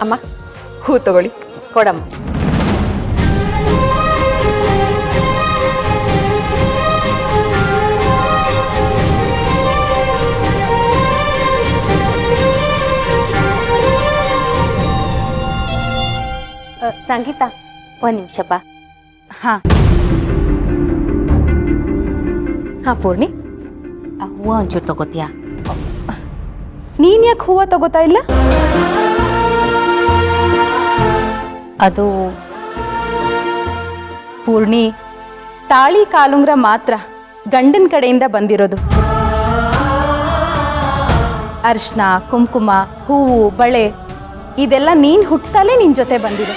ಅಮ್ಮ ಹೂ ತಗೊಳ್ಳಿ. ಕೊಡಮ್ಮ. ಅ, ಸಂಗೀತ ಒಂದ್ ನಿಮಿಷಪ್ಪ ಹಾ. ಹಾ ಪೂರ್ಣಿ. ಆ ಹೂವು ಒಂಚೂರು ತಗೋತೀಯಾ? ನೀನ್ ಯಾಕೆ ಹೂವ ತಗೋತಾ ಇಲ್ಲ? ಅದು ಪೂರ್ಣಿ. ತಾಳಿ ಕಾಲುಂಗ್ರ ಮಾತ್ರ ಗಂಡನ ಕಡೆಯಿಂದ ಬಂದಿರೋದು. ಅರ್ಶನ, ಕುಂಕುಮ, ಹೂವು, ಬಳೆ, ಇದೆಲ್ಲ ನೀನ್ ಹುಟ್ಟತಲೇ ನಿನ್ ಜೊತೆ ಬಂದಿದೆ